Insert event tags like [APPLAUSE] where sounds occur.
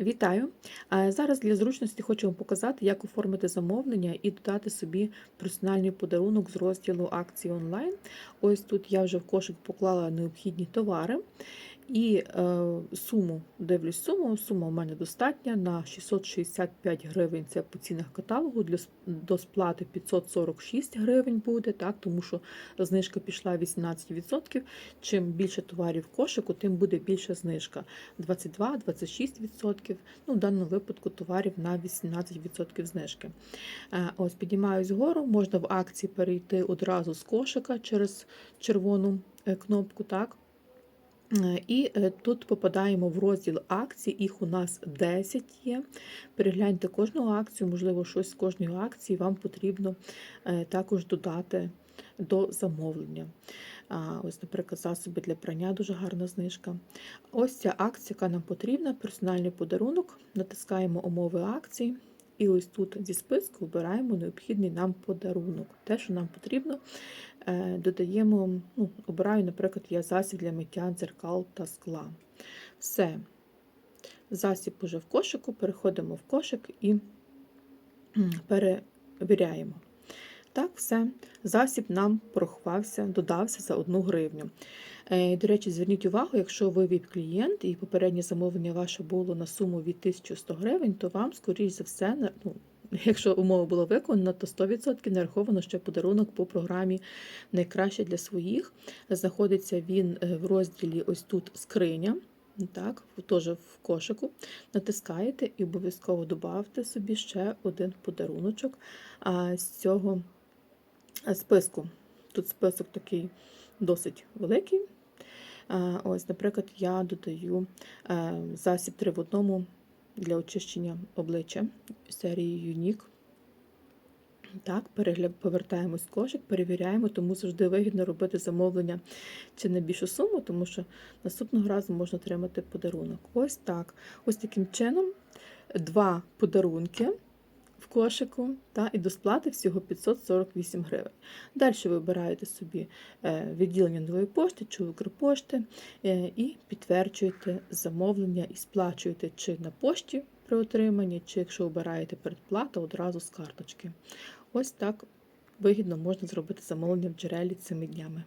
Вітаю! Зараз для зручності хочу вам показати, як оформити замовлення і додати собі персональний подарунок з розділу акції онлайн. Ось тут я вже в кошик поклала необхідні товари і е, суму, дивлюсь суму, сума у мене достатня на 665 гривень. Це по цінах каталогу. Для, до сплати 546 гривень буде, так, тому що знижка пішла 18%. Чим більше товарів в кошику, тим буде більша знижка. 22-26%, ну, в даному випадку товарів на 18% знижки. Е, Ось піднімаюсь вгору, можна в акції перейти одразу з кошика через червону е, кнопку. так. Е, І е, тут попадаємо в розділ акцій, їх у нас 10 є. Перегляньте кожну акцію, можливо, щось з кожної акції вам потрібно е, також додати до замовлення. Ось, наприклад, засоби для прання дуже гарна знижка. Ось ця акція, яка нам потрібна, персональний подарунок. Натискаємо умови акції. І ось тут зі списку обираємо необхідний нам подарунок. Те, що нам потрібно, е, додаємо, ну, обираю, наприклад, я засіб для миття дзеркал та скла. Все. Засіб уже в кошику, переходимо в кошик і перевіряємо. Так, все. Засіб нам порахувався, додався за 1 гривню. Е, До речі, зверніть увагу, якщо ви ВІП-клієнт і попереднє замовлення ваше було на суму від 1100 гривень, то вам, скоріш за все, ну, [LAUGHS] якщо умова була виконана, то 100% нараховано ще подарунок по програмі найкраще для своїх. Знаходиться він е, в розділі ось тут скриня. Так, теж в кошику. Натискаєте і обов'язково додавте собі ще один подаруночок з цього списку. Тут список такий досить великий. Ось, наприклад, я додаю е, засіб 3 в одному для очищення обличчя серії Unique. Так, повертаємось в кошик, перевіряємо, тому завжди вигідно робити замовлення чи на більшу суму, тому що наступного разу можна отримати подарунок. Ось так. Ось таким чином два подарунки кошику та і до сплати всього 548 гривень. Далі ви вибираєте собі е, відділення нової пошти чи Укрпошти е, і підтверджуєте замовлення і сплачуєте чи на пошті при отриманні, чи якщо обираєте передплату, одразу з карточки. Ось так вигідно можна зробити замовлення в джерелі цими днями.